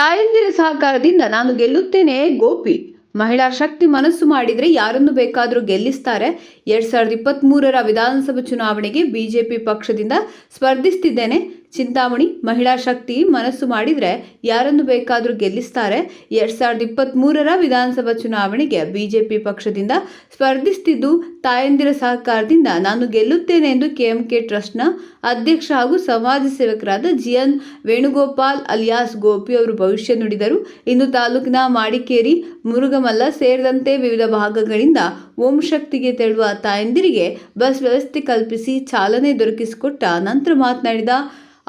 ತಾಯಂದಿರ ಸಹಕಾರದಿಂದ ನಾನು ಗೆಲ್ಲುತ್ತೇನೆ, ಗೋಪಿ. ಮಹಿಳಾ ಶಕ್ತಿ ಮನಸ್ಸು ಮಾಡಿದರೆ ಯಾರನ್ನು ಬೇಕಾದರೂ ಗೆಲ್ಲಿಸ್ತಾರೆ. ಎರಡ್ ಸಾವಿರದ ಇಪ್ಪತ್ತ್ ಮೂರರ ವಿಧಾನಸಭಾ ಚುನಾವಣೆಗೆ ಬಿಜೆಪಿ ಪಕ್ಷದಿಂದ ಸ್ಪರ್ಧಿಸ್ತಿದ್ದೇನೆ. ಚಿಂತಾಮಣಿ ಮಹಿಳಾ ಶಕ್ತಿ ಮನಸ್ಸು ಮಾಡಿದರೆ ಯಾರನ್ನು ಬೇಕಾದರೂ ಗೆಲ್ಲಿಸ್ತಾರೆ. ಎರಡ್ ಸಾವಿರದ ಇಪ್ಪತ್ತ್ಮೂರರ ವಿಧಾನಸಭಾ ಚುನಾವಣೆಗೆ ಬಿಜೆಪಿ ಪಕ್ಷದಿಂದ ಸ್ಪರ್ಧಿಸ್ತಿದ್ದು ತಾಯಂದಿರ ಸಹಕಾರದಿಂದ ನಾನು ಗೆಲ್ಲುತ್ತೇನೆ ಎಂದು ಕೆಎಂಕೆ ಟ್ರಸ್ಟ್ನ ಅಧ್ಯಕ್ಷ ಹಾಗೂ ಸಮಾಜ ಸೇವಕರಾದ ಜಿಎನ್ ವೇಣುಗೋಪಾಲ್ ಅಲಿಯಾಸ್ ಗೋಪಿ ಅವರು ಭವಿಷ್ಯ ನುಡಿದರು. ಇಂದು ತಾಲೂಕಿನ ಮಾಡಿಕೇರಿ ಮುರುಗಮಲ್ಲ ಸೇರಿದಂತೆ ವಿವಿಧ ಭಾಗಗಳಿಂದ ಓಂ ಶಕ್ತಿಗೆ ತೆರಳುವ ತಾಯಂದಿರಿಗೆ ಬಸ್ ವ್ಯವಸ್ಥೆ ಕಲ್ಪಿಸಿ ಚಾಲನೆ ದೊರಕಿಸಿಕೊಟ್ಟ ನಂತರ ಮಾತನಾಡಿದ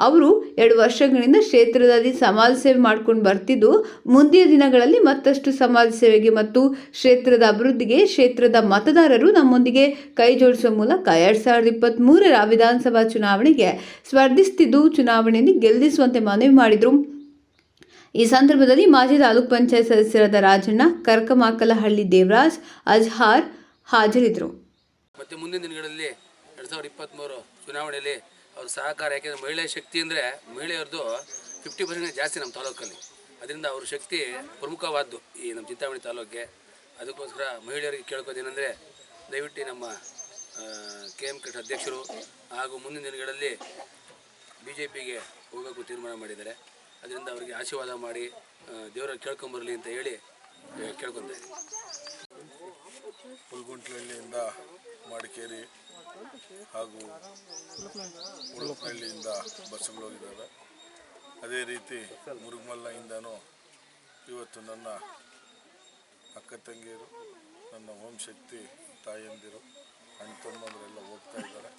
ಅವರು ಎರಡು ವರ್ಷಗಳಿಂದ ಕ್ಷೇತ್ರದಲ್ಲಿ ಸಮಾಜ ಸೇವೆ ಮಾಡ್ಕೊಂಡು ಬರ್ತಿದ್ದು, ಮುಂದಿನ ದಿನಗಳಲ್ಲಿ ಮತ್ತಷ್ಟು ಸಮಾಜ ಸೇವೆಗೆ ಮತ್ತು ಕ್ಷೇತ್ರದ ಅಭಿವೃದ್ಧಿಗೆ ಕ್ಷೇತ್ರದ ಮತದಾರರು ನಮ್ಮೊಂದಿಗೆ ಕೈ ಜೋಡಿಸುವ ಮೂಲಕ ಎರಡ್ ಸಾವಿರದ ಇಪ್ಪತ್ತ್ ಮೂರರ ವಿಧಾನಸಭಾ ಚುನಾವಣೆಗೆ ಸ್ಪರ್ಧಿಸುತ್ತಿದ್ದು ಚುನಾವಣೆಯಲ್ಲಿ ಗೆಲ್ಲಿಸುವಂತೆ ಮನವಿ ಮಾಡಿದರು. ಈ ಸಂದರ್ಭದಲ್ಲಿ ಮಾಜಿ ತಾಲೂಕ್ ಪಂಚಾಯತ್ ಸದಸ್ಯರಾದ ರಾಜಣ್ಣ, ಕರ್ಕಮಾಕಲಹಳ್ಳಿ ದೇವರಾಜ್, ಅಜ್ಹಾರ್ ಹಾಜರಿದ್ದರು. ಮತ್ತೆ ಮುಂದಿನ ದಿನಗಳಲ್ಲಿ ಎರಡು ಸಾವಿರದ ಇಪ್ಪತ್ತ್ಮೂರು ಚುನಾವಣೆಯಲ್ಲಿ ಅವ್ರ ಸಹಕಾರ, ಯಾಕೆಂದರೆ ಮಹಿಳೆ ಶಕ್ತಿ ಅಂದರೆ ಮಹಿಳೆಯವ್ರದ್ದು ಫಿಫ್ಟಿ ಪರ್ಸೆಂಟ್ ಜಾಸ್ತಿ ನಮ್ಮ ತಾಲೂಕಲ್ಲಿ. ಅದರಿಂದ ಅವ್ರ ಶಕ್ತಿ ಪ್ರಮುಖವಾದ್ದು ಈ ನಮ್ಮ ಚಿಂತಾಮಣಿ ತಾಲೂಕಿಗೆ ಅದಕ್ಕೋಸ್ಕರ ಮಹಿಳೆಯರಿಗೆ ಕೇಳ್ಕೋದೇನೆಂದರೆ ದಯವಿಟ್ಟು ನಮ್ಮ ಕೆ ಎಂ ಕೃಷ್ಣ ಅಧ್ಯಕ್ಷರು ಹಾಗೂ ಮುಂದಿನ ದಿನಗಳಲ್ಲಿ ಬಿ ಜೆ ಪಿಗೆ ಹೋಗೋಕ್ಕೂ ತೀರ್ಮಾನ ಮಾಡಿದ್ದಾರೆ. ಅದರಿಂದ ಅವರಿಗೆ ಆಶೀರ್ವಾದ ಮಾಡಿ ದೇವರ ಕೇಳ್ಕೊಂಬರಲಿ ಅಂತ ಹೇಳಿ ಕೇಳ್ಕೊತಾ ಇದ್ದೀನಿ. ಹುಲ್ಗುಂಟ್ಲಹಳ್ಳಿಯಿಂದ ಮಡಿಕೇರಿ ಹಾಗೂ ಉಳುಪನಹಳ್ಳಿಯಿಂದ ಬಸ್ಸುಗಳು ಹೋಗಿದ್ದಾವೆ ಅದೇ ರೀತಿ ಮುರುಗಮಲ್ಲಯಿಂದನೂ ಇವತ್ತು ನನ್ನ ಅಕ್ಕ ತಂಗಿಯರು, ನನ್ನ ಓಂ ಶಕ್ತಿ ತಾಯಂದಿರು, ಅಣ್ಣ ತಮ್ಮಂದರೆಲ್ಲ ಹೋಗ್ತಾ ಇದ್ದಾರೆ.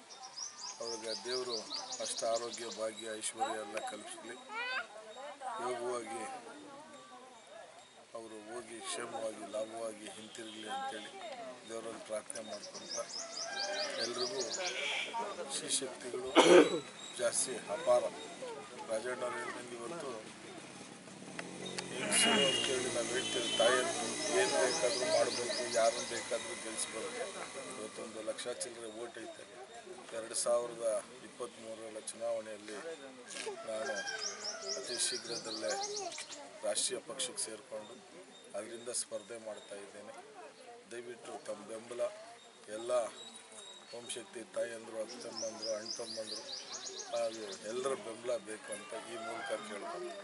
ಅವ್ರಿಗೆ ದೇವರು ಅಷ್ಟ ಆರೋಗ್ಯ, ಭಾಗ್ಯ, ಐಶ್ವರ್ಯ ಎಲ್ಲ ಕಲಿಸಲಿ ಯೋಗವಾಗಿ ಅವರು ಹೋಗಿ ಕ್ಷೇಮವಾಗಿ, ಲಾಭವಾಗಿ ಪ್ರಾರ್ಥನೆ ಎಲ್ಲರಿಗೂ ಎಲ್ರಿಗೂ ಶ್ರೀಶಕ್ತಿಗಳು ಜಾಸ್ತಿ ಅಪಾರ. ರಾಜಣ್ಣವ್ರು ಹೇಳ್ದಂಗೆ ಇವತ್ತು ಕೇಳಿ ನಾವು ಹೇಳ್ತೀವಿ ತಾಯಿಯನ್ನು ಏನು ಬೇಕಾದರೂ ಮಾಡಬೇಕು ಯಾರನ್ನು ಬೇಕಾದರೂ ಗೆಲ್ಲಿಸ್ಬೋದು ಇವತ್ತೊಂದು ಲಕ್ಷ ಚಿಲ್ಲರೆ ಓಟ್ ಐತೆ. ಎರಡು ಸಾವಿರದ ಇಪ್ಪತ್ತ್ಮೂರರ ಚುನಾವಣೆಯಲ್ಲಿ ನಾನು ಅತಿ ಶೀಘ್ರದಲ್ಲೇ ರಾಷ್ಟ್ರೀಯ ಪಕ್ಷಕ್ಕೆ ಸೇರಿಕೊಂಡು ಅದರಿಂದ ಸ್ಪರ್ಧೆ ಮಾಡ್ತಾ ಇದ್ದೇನೆ. ದಯವಿಟ್ಟು ತಮ್ಮ ಬೆಂಬಲ, ಎಲ್ಲ ಹೋಮಶಕ್ತಿ ತಾಯಿಯಂದರು ಅಣ್ಣ ತಮ್ಮಂದರು ಹಾಗೂ ಎಲ್ಲರ ಬೆಂಬಲ ಬೇಕು ಅಂತ ಈ ಮೂಲಕ ಕೇಳ್ಕೊಂಡು